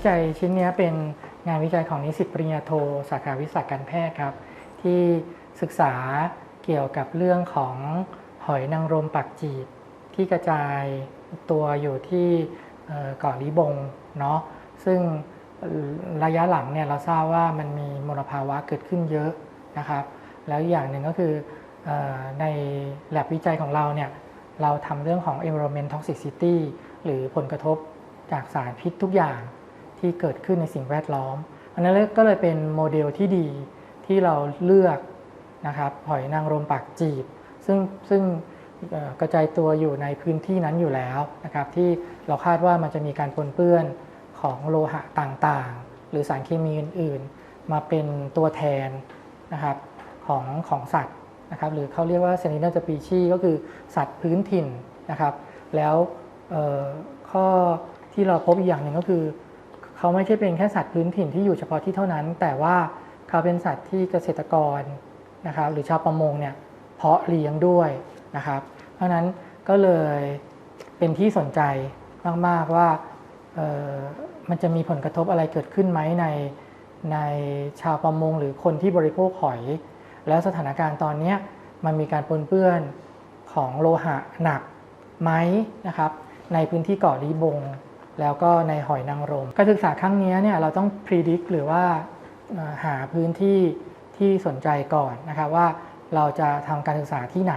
วิจัยชิ้นนี้เป็นงานวิจัยของนิสิตปริญญาโท สาขาวิชาการแพทย์ครับ ที่ศึกษาเกี่ยวกับเรื่องของหอยนางรมปักจีบที่กระจายตัวอยู่ที่เอ่อเกาะลิบงเนาะซึ่งระยะหลังเนี่ยเราทราบว่ามันมีมลภาวะเกิดขึ้นเยอะนะครับ แล้วอย่างหนึ่งก็คือเออใน lab วิจัยของเราเนี่ยเราทำเรื่องของ environment toxicity หรือผลกระทบจากสารพิษทุกอย่าง ที่เกิดขึ้นในสิ่งแวดล้อม อันนั้นก็เลยเป็นโมเดลที่ดีที่เราเลือกนะครับหอยนางรมปากจีบ ซึ่งซึ่งกระจายตัวอยู่ในพื้นที่นั้นอยู่แล้วนะครับที่เราคาดว่ามันจะมีการปนเปื้อนของโลหะต่างๆ หรือสารเคมีอื่นๆ มาเป็นตัวแทนนะครับของของสัตว์นะครับหรือเขาเรียกว่า sentinel species ก็คือสัตว์พื้นถิ่นนะครับ แล้วข้อที่เราพบอีกอย่างหนึ่งก็คือ เขาไม่ใช่เป็นแค่สัตว์พื้นถิ่นที่อยู่เฉพาะที่เท่านั้น แต่ว่าเขาเป็นสัตว์ที่เกษตรกรนะครับ หรือชาวประมงเนี่ยเพาะเลี้ยงด้วยนะครับ เพราะนั้นก็เลยเป็นที่สนใจมาก ๆ ว่ามันจะมีผลกระทบอะไรเกิดขึ้นไหมในในชาวประมงหรือคนที่บริโภคหอย แล้วสถานการณ์ตอนนี้มันมีการปนเปื้อนของโลหะหนักไหมนะครับ ในพื้นที่เกาะลีบง แล้วก็ในหอยนางรม การศึกษาครั้งนี้เนี่ยเราต้องพิจิตรหรือว่าหาพื้นที่ที่สนใจก่อนนะครับว่าเราจะทำการศึกษาที่ไหน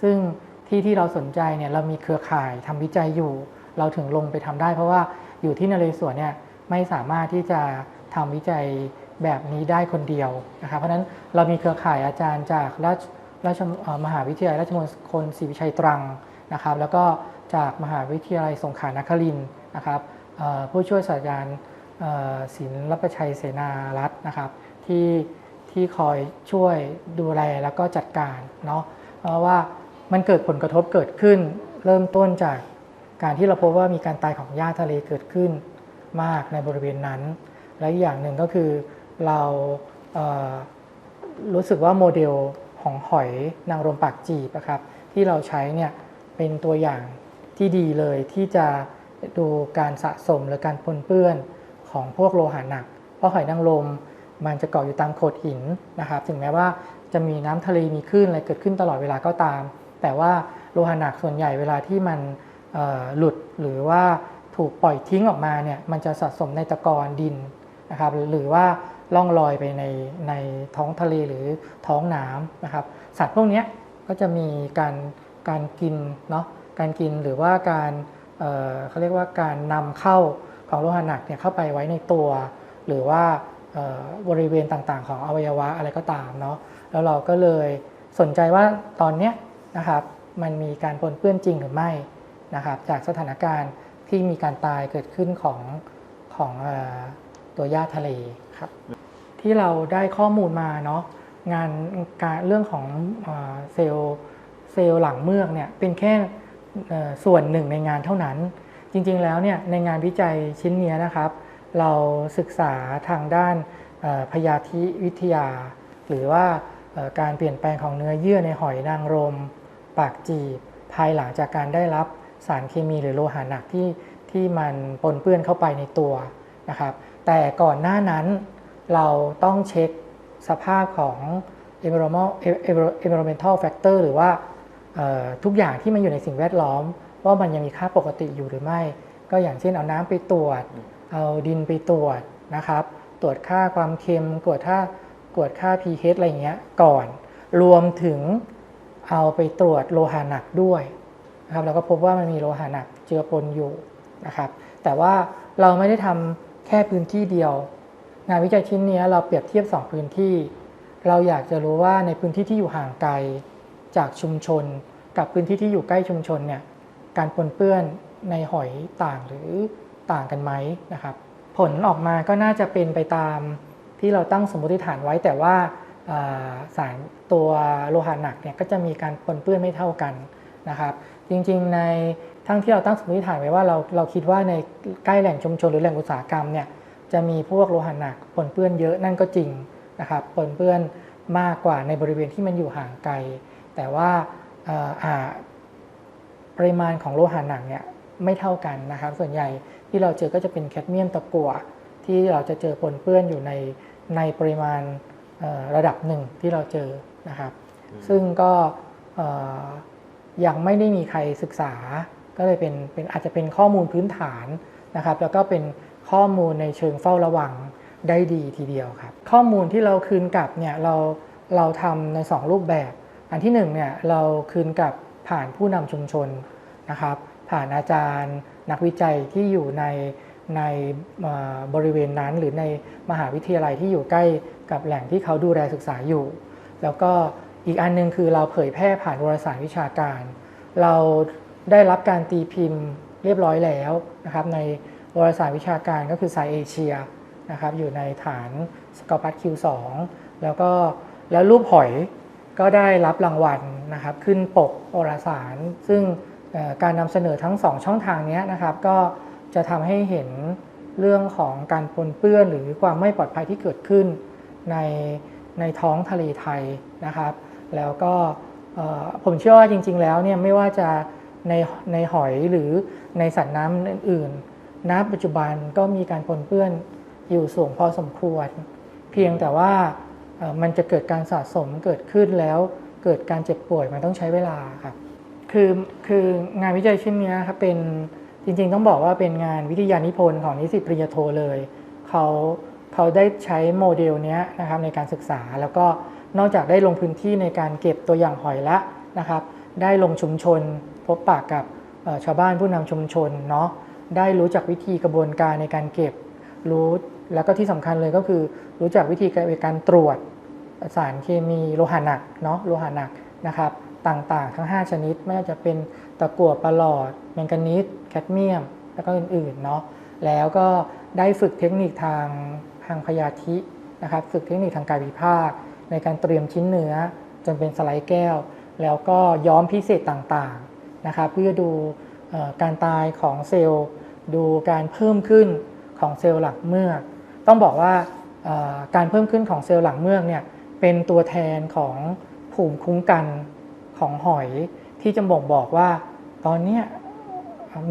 ซึ่งที่ที่เราสนใจเนี่ยเรามีเครือข่ายทำวิจัยอยู่ เราถึงลงไปทำได้ เพราะว่าอยู่ที่นเรศวรเนี่ยไม่สามารถที่จะทำวิจัยแบบนี้ได้คนเดียวนะครับเพราะฉะนั้นเรามีเครือข่ายอาจารย์จากราชราชมหาวิทยาลัยราชมงคลศรีวิชัยตรังนะครับ แล้วก็จากมหาวิทยาลัยสงขลานครินทร์ นะครับผู้ช่วยศาสตราจารย์เอ่อศิลปชัยเสนารัตน์นะครับที่ที่คอยช่วยดูแลแล้วก็จัดการเนาะเพราะว่ามันเกิดผลกระทบเกิดขึ้น เริ่มต้นจากการที่เราพบว่ามีการตายของหญ้าทะเลเกิดขึ้นมากในบริเวณนั้น และอีกอย่างหนึ่งก็คือเราเรู้สึกว่าโมเดลของหอยนางรมปากจีบอะครับที่เราใช้เนี่ยเป็นตัวอย่างที่ดีเลยที่จะ ดูการสะสมหรือการปนเปื้อนของพวกโลหะหนัก เพราะหอยนางรมมันจะเกาะอยู่ตามโขดหินนะครับ ถึงแม้ว่าจะมีน้ำทะเลมีคลื่นอะไรเกิดขึ้นตลอดเวลาก็ตาม แต่ว่าโลหะหนักส่วนใหญ่เวลาที่มันหลุดหรือว่าถูกปล่อยทิ้งออกมาเนี่ย มันจะสะสมในตะกอนดินนะครับ หรือว่าล่องลอยไปในในท้องทะเลหรือท้องน้ำนะครับ สัตว์พวกนี้ก็จะมีการการกินเนาะ การกินหรือว่าการ เขาเรียกว่าการนำเข้าของโลหะหนักเนี่ยเข้าไปไว้ในตัว หรือว่าบริเวณต่างๆ ของอวัยวะอะไรก็ตามเนาะแล้วเราก็เลยสนใจว่าตอนเนี้ยนะครับมันมีการปนเปื้อนจริงหรือไม่นะครับจากสถานการณ์ที่มีการตายเกิดขึ้นของของอตัวหญ้าทะเลครับที่เราได้ข้อมูลมาเนาะงานการเรื่องของเซลล์เซลล์หลังเมือกเนี่ยเป็นแค่ ส่วนหนึ่งในงานเท่านั้น จริงๆแล้วเนี่ยในงานวิจัยชิ้นเนี้ยนะครับ เราศึกษาทางด้านพยาธิวิทยา หรือว่าการเปลี่ยนแปลงของเนื้อเยื่อในหอยนางรม ปากจีบ ภายหลังจากการได้รับสารเคมีหรือโลหะหนักที่ที่มันปนเปื้อนเข้าไปในตัวนะครับ แต่ก่อนหน้านั้นเราต้องเช็คสภาพของ environmental factor หรือว่า ทุกอย่างที่มันอยู่ในสิ่งแวดล้อม ว่ามันยังมีค่าปกติอยู่หรือไม่ ก็อย่างเช่นเอาน้ำไปตรวจ เอาดินไปตรวจนะครับ ตรวจค่าความเค็มตรวจค่ากวดค่า pH อะไรอย่างเงี้ยก่อน รวมถึงเอาไปตรวจโลหะหนักด้วยนะครับแล้วก็พบว่ามันมีโลหะหนักเจือปนอยู่นะครับ แต่ว่าเราไม่ได้ทำแค่พื้นที่เดียว งานวิจัยชิ้นเนี้ยเราเปรียบเทียบ 2 พื้นที่ เราอยากจะรู้ว่าในพื้นที่ที่อยู่ห่างไกล จากชุมชน กับพื้นที่ที่อยู่ใกล้ชุมชนเนี่ยการปนเปื้อนในหอยต่างหรือต่างกันไหมนะครับ ผลออกมาก็น่าจะเป็นไปตามที่เราตั้งสมมติฐานไว้แต่ว่าสารตัวโลหะหนักเนี่ยก็จะมีการปนเปื้อนไม่เท่ากันนะครับ จริงๆในทั้งที่เราตั้งสมมติฐานไว้ว่าเราเราคิดว่าในใกล้แหล่งชุมชนหรือแหล่งอุตสาหกรรมเนี่ยจะมีพวกโลหะหนักปนเปื้อนเยอะนั่นก็จริงนะครับปนเปื้อนมากกว่าในบริเวณที่มันอยู่ห่างไกล แต่ว่าเอ่ออาปริมาณของโลหะหนักเนี่ยไม่เท่ากันนะครับ ส่วนใหญ่ที่ที่เราเจอก็จะเป็นแคดเมียมตะกั่วที่เราจะเจอปนเปื้อนอยู่ในในปริมาณเอ่อระดับหนึ่งที่เราเจอนะครับ ซึ่งก็เอ่อยังไม่ได้มีใครศึกษา ก็เลยเป็นเป็นอาจจะเป็นข้อมูลพื้นฐานนะครับ แล้วก็เป็นข้อมูลในเชิงเฝ้าระวังได้ดีทีเดียวครับ ข้อมูลที่เราคืนกลับเนี่ยเราเราทำใน 2 รูปแบบ อันที่1เนี่ยเราคืนกับผ่านผู้นำชุมชนนะครับ ผ่านอาจารย์นักวิจัยที่อยู่ในในบริเวณนั้น หรือในมหาวิทยาลัยที่อยู่ใกล้กับแหล่งที่เขาดูแลศึกษาอยู่ แล้วก็อีกอันหนึงคือเราเผยแพร่ผ่านวารสารวิชาการ เราได้รับการตีพิมพ์เรียบร้อยแล้วนะครับในวารสารวิชาการก็คือสายเอเชียนะครับอยู่ในฐานสกอปัส Q2 แล้วก็แล้วรูปหอย ก็ได้รับรางวัลนะครับขึ้นปกวารสาร ซึ่งการนำเสนอทั้ง 2 ช่องทางนี้นะครับ ก็จะทำให้เห็นเรื่องของการปนเปื้อนหรือความไม่ปลอดภัยที่เกิดขึ้นในในท้องทะเลไทยนะครับ แล้วก็ผมเชื่อว่าจริง ๆ แล้วเนี่ยไม่ว่าจะในในหอยหรือในสัตว์น้ำอื่นๆณปัจจุบันก็มีการปนเปื้อนอยู่สูงพอสมควร เพียงแต่ว่า มันจะเกิดการสะสมเกิดขึ้นแล้วเกิดการเจ็บป่วยมันต้องใช้เวลาครับคือคืองานวิจัยชิ้นนี้ครับเป็นจริงๆ ต้องบอกว่าเป็นงานวิทยานิพนธ์ของนิสิตปริญญาโทเลยเขาเขาได้ใช้โมเดลนี้นะครับในการศึกษา แล้วก็นอกจากได้ลงพื้นที่ในการเก็บตัวอย่างหอยละนะครับ ได้ลงชุมชน พบปะกับชาวบ้านผู้นำชุมชนเนาะได้รู้จักวิธีกระบวนการในการเก็บ รู้ แล้วก็ที่สำคัญเลยก็คือรู้จักวิธีการตรวจสารเคมีโลหะหนักเนาะโลหะหนักนะครับต่างๆ ทั้ง 5 ชนิด ไม่ว่าจะเป็นตะกั่วประหลอดแมงกานีสแคดเมียม แล้วก็อื่นๆเนาะแล้วก็ได้ฝึกเทคนิคทางทางพยาธินะครับฝึกเทคนิคทางกายวิภาค ในการเตรียมชิ้นเนื้อจนเป็นสไลด์แก้ว แล้วก็ย้อมพิเศษต่างๆนะครับเพื่อดูการตายของเซลล์ ดูการเพิ่มขึ้นของเซลล์หลังเมือก ต้องบอกว่าการเพิ่มขึ้นของเซลล์หลังเมือกเนี่ยเป็นตัวแทนของภูมิคุ้มกันของหอยที่จะบ่งบอกว่า ตอนนี้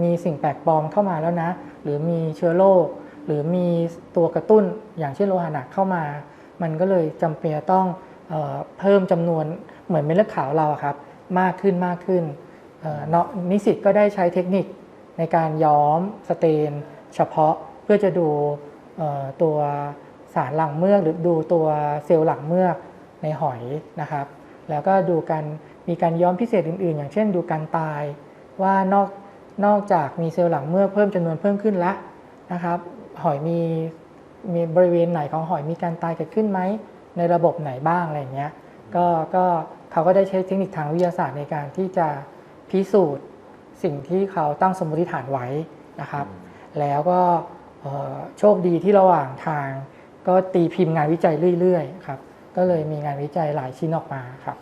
มีสิ่งแปลกปลอมเข้ามาแล้วนะ หรือมีเชื้อโรคหรือมีตัวกระตุ้นอย่างเช่นโลหะหนักเข้ามา มันก็เลยจำเป็นต้องเออเพิ่มจำนวนเหมือนเม็ดเลือดขาวเราครับ มากขึ้นมากขึ้นเนาะนิสิตก็ได้ใช้เทคนิคในการย้อมสเตน เฉพาะเพื่อจะดู ตัวสารหลังเมือกหรือดูตัวเซลล์หลังเมือกในหอยนะครับ แล้วก็ดูการมีการย้อมพิเศษอื่นๆ อย่างเช่นดูการตายว่านอกนอกจากมีเซลล์หลังเมือกเพิ่มจำนวนเพิ่มขึ้นแล้วนะครับ หอยมีมีบริเวณไหนของหอยมีการตายเกิดขึ้นไหมในระบบไหนบ้างอะไรอย่างเงี้ยก็ก็เขาก็ได้ใช้เทคนิคทางวิทยาศาสตร์ในการที่จะพิสูจน์สิ่งที่เขาตั้งสมมติฐานไว้นะครับ แล้วก็เอ่อ โชคดีที่ระหว่างทาง ก็ตีพิมพ์งานวิจัยเรื่อยๆครับก็เลยมีงานวิจัยหลายชิ้นออกมาครับ